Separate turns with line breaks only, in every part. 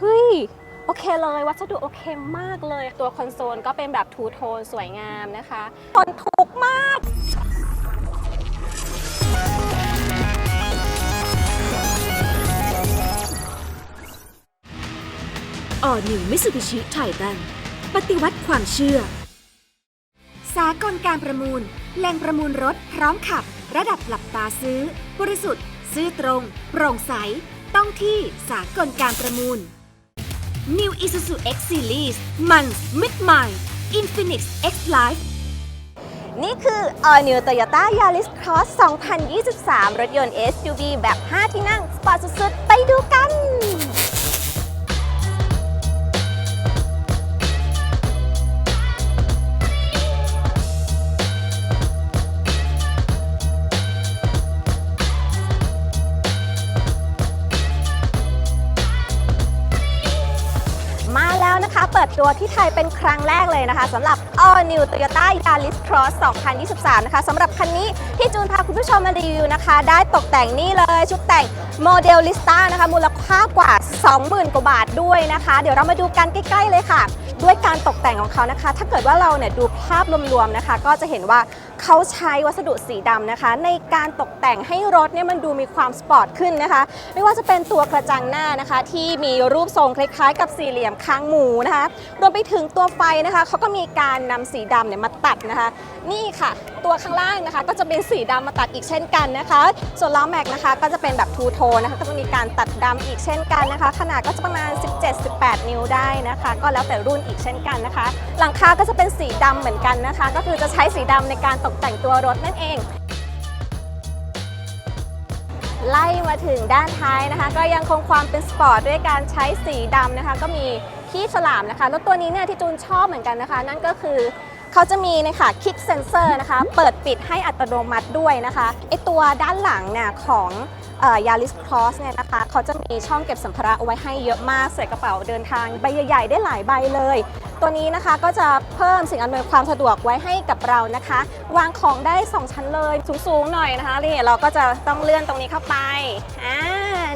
เฮ้ย โอเคเลย วัสดุโอเคมากเลย ตัวคอนโซลก็เป็นแบบทูโทนสวยงามนะคะทนทุกข์มาก
อ่อนิวมิสุบิชิไททันปฏิวัติความเชื่อ สากลการประมูล แหล่งประมูลรถพร้อมขับ ระดับหลับตาซื้อ บริสุทธิ์ ซื้อตรง โปร่งใส ต้องที่สากลการประมูล New Isuzu X Series มันมิดใหม่ Infinix X Life
นี่คือ All New Toyota Yaris Cross 2023 รถยนต์ SUV แบบ 5 ที่นั่ง สปอร์ตสุดๆ ไปดูกัน ดตัวที่ไทยเป็นครั้งแรกเลยนะคะสำหรับ All New Toyota Yaris Cross 2023 นะคะสำหรับคันนี้ที่จูนพาคุณผู้ชมมารีวิวนะคะ ได้ตกแต่งนี่เลยชุดแต่งโมเดลลิสต้านะคะมูล ค่ากว่า 20,000 กว่าบาทด้วยนะคะ เดี๋ยวเรามาดูกันใกล้ ๆ เลยค่ะ ด้วยการตกแต่งของเขานะคะ ถ้าเกิดว่าเราเนี่ยดูภาพรวมๆนะคะ ก็จะเห็นว่าเขาใช้วัสดุสีดำนะคะ ในการตกแต่งให้รถเนี่ยมันดูมีความสปอร์ตขึ้นนะคะ ไม่ว่าจะเป็นตัวกระจังหน้านะคะ ที่มีรูปทรงคล้ายๆ กับสี่เหลี่ยมคางหมูนะคะรวมไปถึงตัวไฟนะคะเขาก็มีการนำสีดำเนี่ยมาตัดนะคะ นี่ค่ะ ตัวข้างล่างนะคะ ก็จะเป็นสีดำมาตัดอีกเช่นกันนะคะ ส่วนล้อแม็กนะคะ ก็จะเป็นแบบทูโทนนะคะก็จะมีการตัดดำอีกเช่นกันนะคะ ขนาดก็จะประมาณ 17-18 นิ้วได้นะคะ ก็แล้วแต่รุ่นอีกเช่นกันนะคะ หลังคาก็จะเป็นสีดำเหมือนกันนะคะ ก็คือจะใช้สีดำในการตกแต่งตัวรถนั่นเองไล่มาถึงด้านท้ายนะคะ ก็ยังคงความเป็นสปอร์ตด้วยการใช้สีดำนะคะ ก็มีขี้ฉลามนะคะแล้วตัวนี้เนี่ยที่จูนชอบเหมือนกันนะคะ นั่นก็คือเขาจะมีนะคะคิกเซนเซอร์นะคะ เปิดปิดให้อัตโนมัติด้วยนะคะไอตัวด้านหลังเนี่ยของ ยาริสครอสเนี่ยนะคะเขาจะมีช่องเก็บสัมภาระเอาไว้ให้เยอะมากใส่กระเป๋าเดินทางใบใหญ่ๆได้หลายใบเลย ตัวนี้นะคะก็จะเพิ่มสิ่งอำนวยความสะดวกไว้ให้กับเรานะคะ วางของได้ 2 ชั้นเลยสูงๆหน่อยนะคะนี่เราก็จะต้องเลื่อนตรงนี้เข้าไปอ่า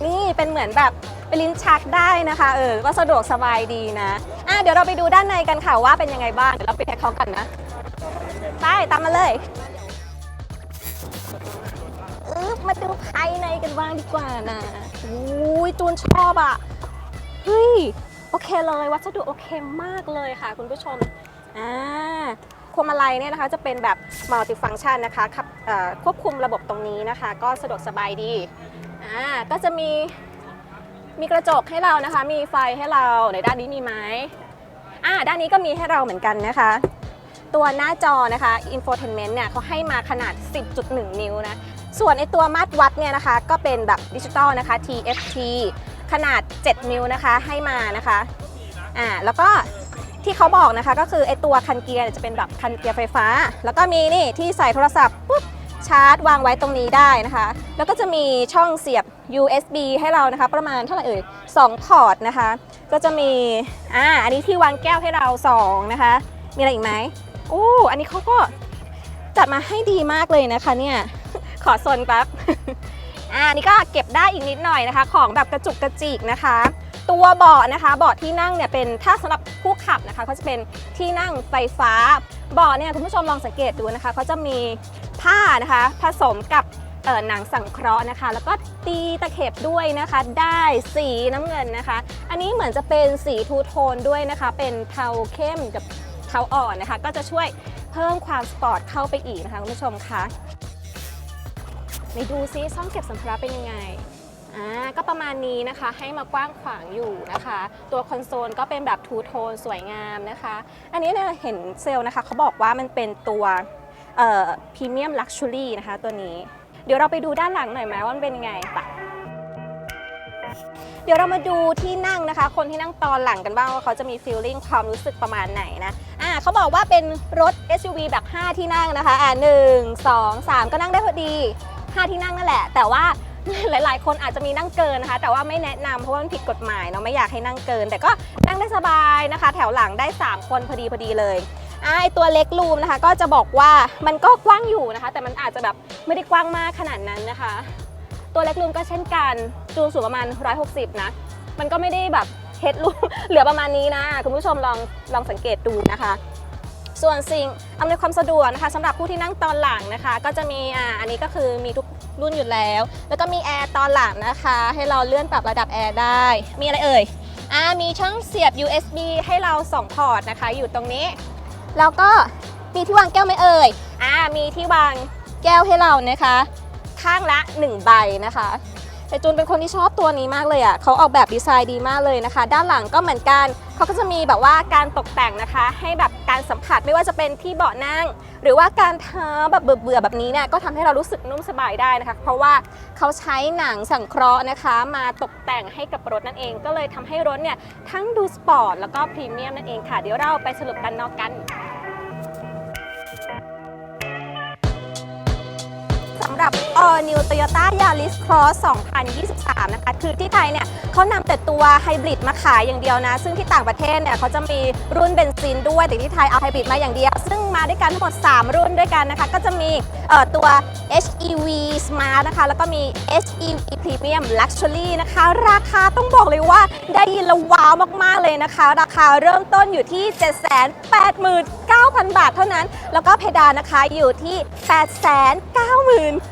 นี่เป็นเหมือนแบบเป็นลิ้นชักได้นะคะเออก็สะดวกสบายดีนะอะเดี๋ยวเราไปดูด้านในกันค่ะว่าเป็นยังไงบ้างเดี๋ยวเราไปแท็กเขากันนะไปตามมาเลย อึ๊บมาดูภายในกันบ้างดีกว่านะอุ้ยจูนชอบอะเฮ้ยโอเคเลย วัสดุโอเคมากเลยค่ะคุณผู้ชมอ่าพวงมาลัยเนี่ยนะคะจะเป็นแบบมัลติฟัง c t ชันนะคะครับควบคุมระบบตรงนี้นะคะ ก็สะดวกสบายดีอ่าก็จะมีมีกระจกให้เรานะคะ มีไฟให้เราในด้านนี้มีไหมอ่าด้านนี้ก็มีให้เราเหมือนกันนะคะ ตัวหน้าจอนะคะ infotainment เนี่ยเขาให้มาขนาด 10.1 นิ้วนะ ส่วนไอตัวมาตรวัดเนี่ยนะคะ ก็เป็นแบบดิจิตอลนะคะ TFT ขนาด 7 นิ้วนะคะให้มานะคะอ่าแล้วก็ที่เขาบอกนะคะก็คือไอตัวคันเกียร์จะเป็นแบบคันเกียร์ไฟฟ้า แล้วก็มีนี่ที่ใส่โทรศัพท์ปุ๊บชาร์จวางไว้ตรงนี้ได้นะคะ แล้วก็จะมีช่องเสียบ USB ให้เรานะคะ ประมาณเท่าไหร่เอ่ย2พอร์ตนะคะ ก็จะมีอ่าอันนี้ที่วางแก้วให้เรา 2 นะคะ มีอะไรอีกไหมอู้อันนี้เขาก็จัดมาให้ดีมากเลยนะคะเนี่ย ขอโซนแป๊บอ่านี่ก็เก็บได้อีกนิดหน่อยนะคะ ของแบบกระจุกกระจิกนะคะ ตัวเบาะนะคะเบาะที่นั่งเนี่ยเป็นถ้าสำหรับผู้ขับนะคะเขาจะเป็นที่นั่งไฟฟ้าเบาะเนี่ยคุณผู้ชมลองสังเกตดูนะคะเขาจะมีผ้านะคะผสมกับเอ่อหนังสังเคราะห์นะคะ แล้วก็ตีตะเข็บด้วยนะคะ ได้สีน้ำเงินนะคะ อันนี้เหมือนจะเป็นสีทูโทนด้วยนะคะ เป็นเทาเข้มกับเทาอ่อนนะคะ ก็จะช่วยเพิ่มความสปอร์ตเข้าไปอีกนะคะคุณผู้ชมคะ ไปดูซิช่องเก็บสัมภาระเป็นยังไงอ่าก็ประมาณนี้นะคะให้มากว้างขวางอยู่นะคะ ตัวคอนโซลก็เป็นแบบทูโทนสวยงามนะคะ อันนี้เนี่ยเห็นเซลล์นะคะเขาบอกว่ามันเป็นตัวพรีเมียมลักชัวรี่นะคะตัวนี้ เดี๋ยวเราไปดูด้านหลังหน่อยไหมว่ามันเป็นยังไงไปเดี๋ยวเรามาดูที่นั่งนะคะ คนที่นั่งตอนหลังกันบ้างว่าเขาจะมีฟีลลิ่งความรู้สึกประมาณไหนนะอ่าเขาบอกว่าเป็นรถ SUV แบบ 5 ที่นั่งนะคะอ่าหนึ่งสองสามก็นั่งได้พอดี 5 ที่นั่งนั่นแหละ แต่ว่าหลาย ๆ คนอาจจะมีนั่งเกินนะคะ แต่ว่าไม่แนะนำเพราะว่ามันผิดกฎหมายเนาะไม่อยากให้นั่งเกิน แต่ก็นั่งได้สบายนะคะ แถวหลังได้ 3 คนพอดีพอดีเลยไอตัวเล็กรูมนะคะ ก็จะบอกว่ามันก็กว้างอยู่นะคะ แต่มันอาจจะแบบไม่ได้กว้างมากขนาดนั้นนะคะ ตัวเล็กรูมก็เช่นกันจูนสูงประมาณ 160 นะ มันก็ไม่ได้แบบเฮ็ดลูกเหลือประมาณนี้นะ คุณผู้ชมลองลองสังเกตดูนะคะ ส่วนสิ่งอำนวยความสะดวกนะคะสำหรับผู้ที่นั่งตอนหลังนะคะ ก็จะมีอ่าอันนี้ก็คือมีทุกรุ่นอยู่แล้ว แล้วก็มีแอร์ตอนหลังนะคะ ให้เราเลื่อนปรับระดับแอร์ได้ มีอะไรเอ่ยอ่ามีช่องเสียบ USB ให้เรา2พอร์ตนะคะ อยู่ตรงนี้ แล้วก็มีที่วางแก้วไหมเอ่ยอ่ามีที่วางแก้วให้เรานะคะ ข้างละ 1 ใบนะคะ แต่จูนเป็นคนที่ชอบตัวนี้มากเลยอะเขาออกแบบดีไซน์ดีมากเลยนะคะ ด้านหลังก็เหมือนกันเขาก็จะมีแบบว่าการตกแต่งนะคะ ให้แบบการสัมผัสไม่ว่าจะเป็นที่เบาะนั่ง หรือว่าการเท้าแบบเบื่อๆแบบนี้เนี่ยก็ทำให้เรารู้สึกนุ่มสบายได้นะคะ เพราะว่าเขาใช้หนังสังเคราะห์นะคะ มาตกแต่งให้กับรถนั่นเอง ก็เลยทำให้รถเนี่ยทั้งดูสปอร์ตแล้วก็พรีเมียมนั่นเองค่ะเดี๋ยวเราไปสรุปกันนอกกัน หรับ All New Toyota Yaris Cross 2023 นะคะ คือที่ไทยเนี่ยเขานำแต่ตัวไฮบริดมาขายอย่างเดียวนะ ซึ่งที่ต่างประเทศเนี่ยเขาจะมีรุ่นเบนซินด้วย แต่ที่ไทยเอาไฮบริดมาอย่างเดียว ซึ่งมาด้วยกันทั้งหมด 3 รุ่นด้วยกันนะคะ ก็จะมีตัว HEV Smart นะคะ แล้วก็มี HEV Premium Luxury นะคะ ราคาต้องบอกเลยว่าได้ยินแล้วว้าวมาก ๆ เลยนะคะ ราคาเริ่มต้นอยู่ที่ 789,000 บาทเท่านั้น แล้วก็เพดานนะคะอยู่ที่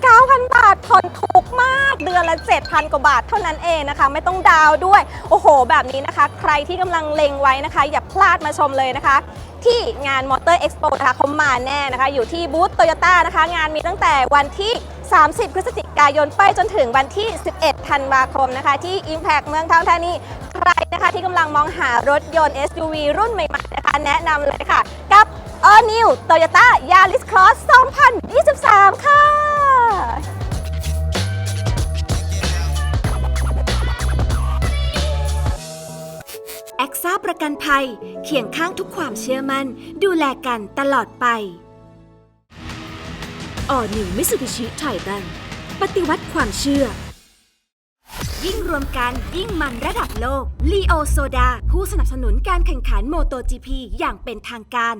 9,000 บาทผ่อนถูกมาก เดือนละ 7,000 กว่าบาทเท่านั้นเองนะคะ ไม่ต้องดาวด้วย โอ้โห แบบนี้นะคะ ใครที่กำลังเล็งไว้นะคะ อย่าพลาดมาชมเลยนะคะ ที่งานมอเตอร์เอ็กซ์โปนะคะเขามาแน่นะคะ อยู่ที่บูธโตโยต้านะคะ งานมีตั้งแต่วันที่ 30 พฤศจิกายนไปจนถึงวันที่ 11 ธันวาคมนะคะ ที่ Impact เมืองทองธานีใครนะคะที่กำลังมองหารถยนต์ SUV รุ่นใหม่ๆนะคะ แนะนำเลยค่ะ กับ All New Toyota Yaris Cross 2023 ค่ะ
แอคซ่าประกันภัย เคียงข้างทุกความเชื่อมัน่น ดูแลกันตลอดไปอ่อนิวมิสุบิชิไททันปฏิวัติความเชื่อ ยิ่งรวมกันยิ่งมันระดับโลกลีโอโซดา ผู้สนับสนุนการแข่งขันโมโต GP อย่างเป็นทางการ